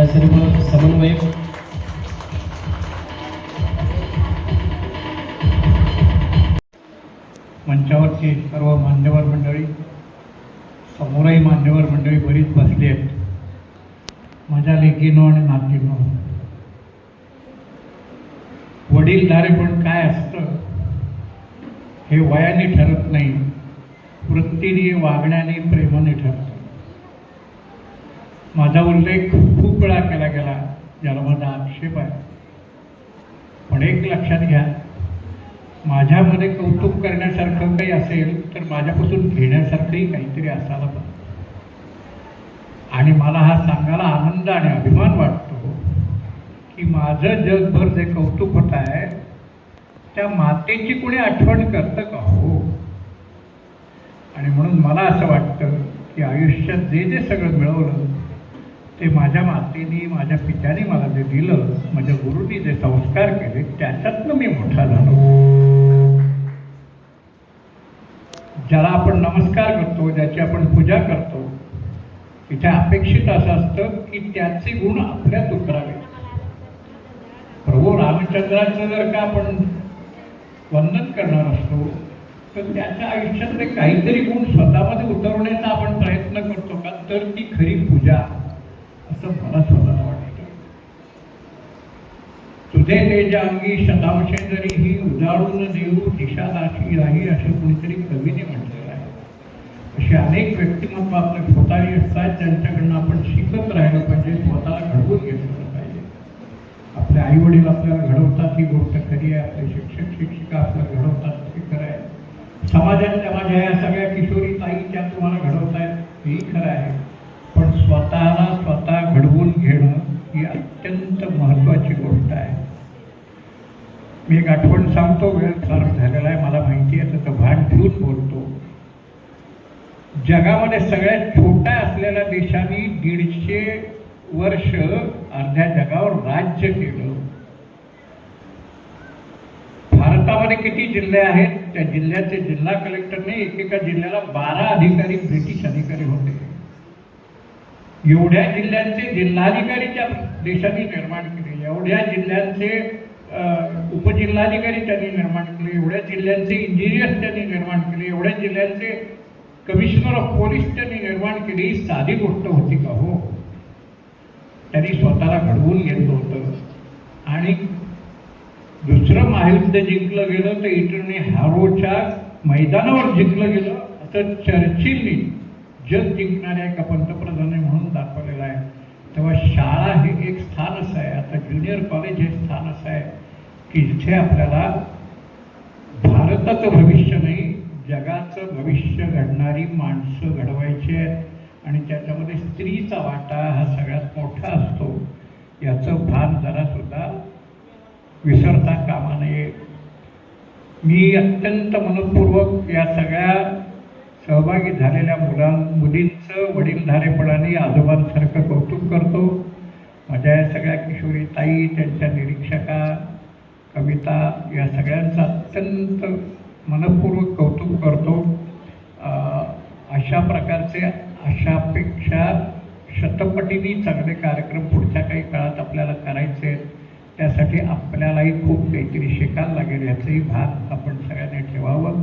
या सर्व समन्वयक. मंचावरचे सर्व मान्यवर मंडळी समोरही मान्यवर मंडळी बरीच बसली आहेत. माझ्या लेकीनो आणि नातीनो. वडीलधारे पण काय असतं हे वयाने ठरत नाही. वृत्तीने वागण्याने प्रेमाने ठरतं. माझा उल्लेख खूप वेळा केला गेला ज्याला माझा आक्षेप आहे. पण एक लक्षात घ्या माझ्यामध्ये कौतुक करण्यासारखं काही असेल तर माझ्यापासून घेण्यासारखंही काहीतरी असायला पाहिजे. आणि मला हा सांगायला आनंद आणि अभिमान वाटतो की माझं जगभर जे कौतुक होत आहे त्या मातेची कोणी आठवण करतं का हो? आणि म्हणून मला असं वाटतं की आयुष्यात जे जे सगळं मिळवलं ते माझ्या मातेने माझ्या पित्याने मला जे दिलं माझ्या गुरुनी जे संस्कार केले त्याच्यातनं मी मोठा झालो. ज्याला आपण नमस्कार करतो ज्याची आपण पूजा करतो तिथे अपेक्षित असं असतं की त्याचे गुण आपल्यात उतरावे. प्रभू रामचंद्राचं जर का आपण वंदन करणार असतो तर त्याच्या आयुष्यातले काहीतरी गुण स्वतःमध्ये उतरवण्याचा आपण प्रयत्न करतो का? तर ती खरी पूजा. असं मला स्वतःला वाटतं. तुझे तेज अंगी शतांशे जरी ही उजाळून देऊ दिशादाशी राही असं कोणीतरी कवीने म्हटलेलं आहे. असे अनेक व्यक्तिमत्व आपल्या स्वतःही असतात त्यांच्याकडनं आपण शिकत राहिलं पाहिजे स्वतःला घडवून घेतलं पाहिजे. आपले आई वडील आपल्याला घडवतात ही गोष्ट खरी आहे. आपले शिक्षक शिक्षिका आपल्याला घडवतात ते खरं आहे. समाजातल्या माझ्या या सगळ्या किशोरी ताई त्या तुम्हाला घडवतायत हेही खरं आहे. पण स्वतःला स्वतः घडवून घेणं ही अत्यंत महत्त्वाची गोष्ट आहे. मी एक आठवण सांगतो वेळ फार झालेला आहे मला माहिती आहे तर भान ठेवून बोलतो. जगामध्ये सगळ्यात छोट्या असलेल्या देशांनी दीडशे वर्ष अर्ध्या जगावर राज्य केलं. भारतामध्ये किती जिल्हे आहेत? त्या जिल्ह्याचे जिल्हा कलेक्टरने एकेका जिल्ह्याला बारा अधिकारी ब्रिटिश अधिकारी होते. एवढ्या जिल्ह्यांचे जिल्हाधिकारी त्या देशांनी निर्माण केले एवढ्या जिल्ह्यांचे उपजिल्हाधिकारी त्यांनी निर्माण केले एवढ्या जिल्ह्यांचे इंजिनियर्स त्यांनी निर्माण केले एवढ्या जिल्ह्यांचे कमिशनर ऑफ पोलीस त्यांनी निर्माण केली ही साधी गोष्ट होती का हो? त्यांनी स्वतःला घडवून घेतलं होतं. आणि दुसरं महायुद्ध जिंकलं गेलं तर इटरने हॅरोच्या मैदानावर जिंकलं गेलं असं चर्चिलनी जग जिंकणाऱ्या एका पंतप्रधानाने म्हणून दाखवलेलं आहे. तेव्हा शाळा हे एक स्थान असं आहे. आता ज्युनियर कॉलेज हे स्थान असं आहे की जिथे आपल्याला भारताचं भविष्य नाही जगाचं भविष्य घडणारी माणसं घडवायची आहेत आणि त्याच्यामध्ये स्त्रीचा वाटा हा सगळ्यात मोठा असतो. याचं भान जरासुद्धा विसरता कामा नये. मी अत्यंत मनपूर्वक या सगळ्या सहभागी झालेल्या मुलां मुलींचं वडीलधारेपणाने आजोबांसारखं कौतुक करतो. माझ्या या सगळ्या किशोरी ताई त्यांच्या निरीक्षका कविता या सगळ्यांचं अत्यंत मनपूर्वक कौतुक करतो. अशा प्रकारचे अशापेक्षा शतपटीने चांगले कार्यक्रम पुढच्या काही काळात आपल्याला करायचे आहेत. त्यासाठी आपल्यालाही खूप काहीतरी शिकायला लागेल याचंही भाग आपण सगळ्यांनी ठेवावं.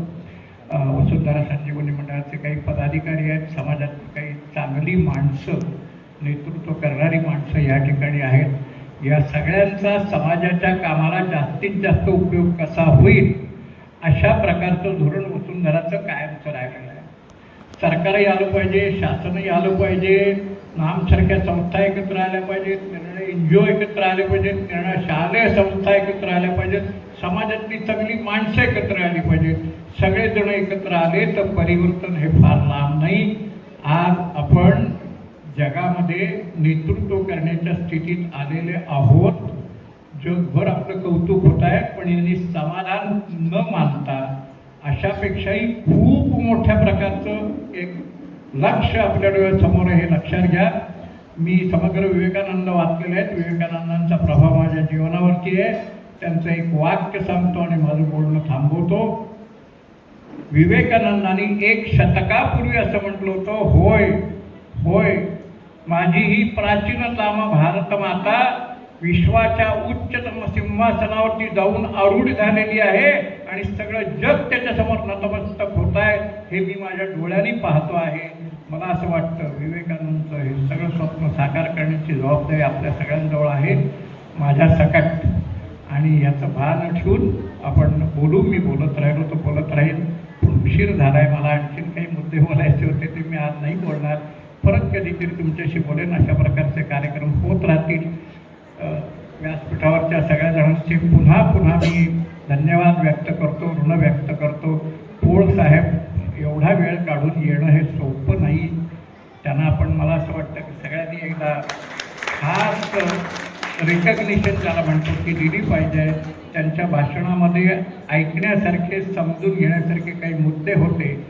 वसुंधरा संजीवनी मंडळाचे काही पदाधिकारी आहेत समाजातली काही चांगली माणसं नेतृत्व करणारी माणसं या ठिकाणी आहेत. या सगळ्यांचा समाजाच्या कामाला जास्तीत जास्त उपयोग कसा होईल अशा प्रकारचं धोरण वसुंधराचं कायमचं राहिलेलं आहे. सरकारही आलं पाहिजे शासनही आलं पाहिजे नामसारख्या संस्था एकत्र आल्या पाहिजेत निर्णय एन जी ओ एकत्र आले पाहिजेत निर्णय शालेय संस्था एकत्र आल्या पाहिजेत समाजातली चांगली माणसं एकत्र आली पाहिजेत सगळेजण एकत्र आले तर परिवर्तन हे फार लांब नाही. आज आपण जगामध्ये नेतृत्व करण्याच्या स्थितीत आलेले आहोत. जगभर आपलं कौतुक होत आहे पण यांनी समाधान न मानता अशापेक्षाही खूप मोठ्या प्रकारचं एक लक्ष आपल्या डोळ्यासमोर हे लक्षात घ्या. मी समग्र विवेकानंद वाचलेले आहेत. विवेकानंदांचा प्रभाव माझ्या जीवनावरती आहे. त्यांचं एक वाक्य सांगतो आणि माझं बोलणं थांबवतो. विवेकानंदांनी एक शतकापूर्वी असं म्हटलं होतं होय होय माझी ही प्राचीनतामा भारत माता विश्वाच्या उच्चतम सिंहासनावरती जाऊन आरूढ झालेली आहे आणि सगळं जग त्याच्यासमोर नतमस्तक होत आहे हे मी माझ्या डोळ्यांनी पाहतो आहे. मला असं वाटतं विवेकानंदचं हे सगळं स्वप्न साकार करण्याची जबाबदारी आपल्या सगळ्यांजवळ आहे माझ्या सकट. आणि याचं भान ठेवून आपण बोलू मी बोलत राहिलो तर बोलत राहील उशीर झाला आहे मला आणखीन काही मुद्दे बोलायचे होते ते मी आज नाही बोलणार. परत कधीतरी तुमच्याशी बोलेन अशा प्रकारचे कार्यक्रम होत राहतील. व्यासपीठावरच्या सगळ्या जणांचे पुन्हा पुन्हा मी धन्यवाद व्यक्त करतो ऋण व्यक्त करतो. पोळ साहेब एवढा वेळ काढून येणं हे सोपं नाही. त्यांना आपण मला असं वाटतं की सगळ्यांनी एकदा खास रिकग्निशन ज्याला म्हणतो ती दिली पाहिजे. त्यांच्या भाषणामध्ये ऐकण्यासारखे समजून घेण्यासारखे काही मुद्दे होते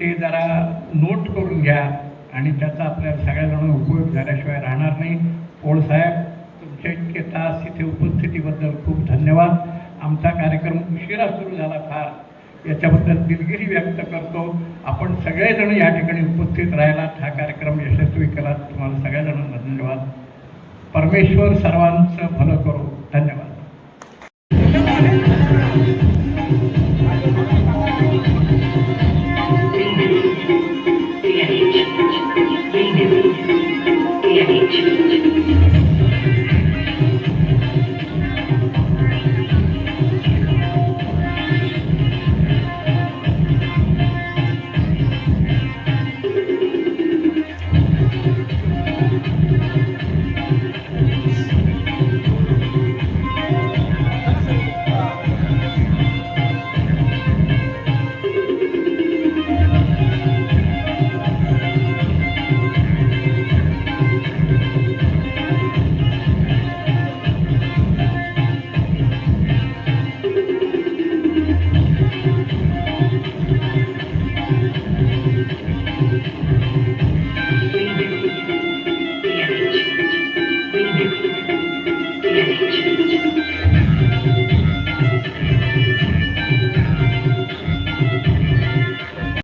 ते जरा नोट करून घ्या आणि त्याचा आपल्या सगळ्याजण उपयोग झाल्याशिवाय राहणार नाही. पोळसाहेब तुमच्या इतके तास इथे उपस्थितीबद्दल खूप धन्यवाद. आमचा कार्यक्रम उशिरा सुरू झाला फार. याच्याबद्दल दिलगिरी व्यक्त करतो. आपण सगळेजण या ठिकाणी उपस्थित राहिलात. हा कार्यक्रम यशस्वी केलात. तुम्हाला सगळ्या धन्यवाद. परमेश्वर सर्वांचं भलं करू. धन्यवाद.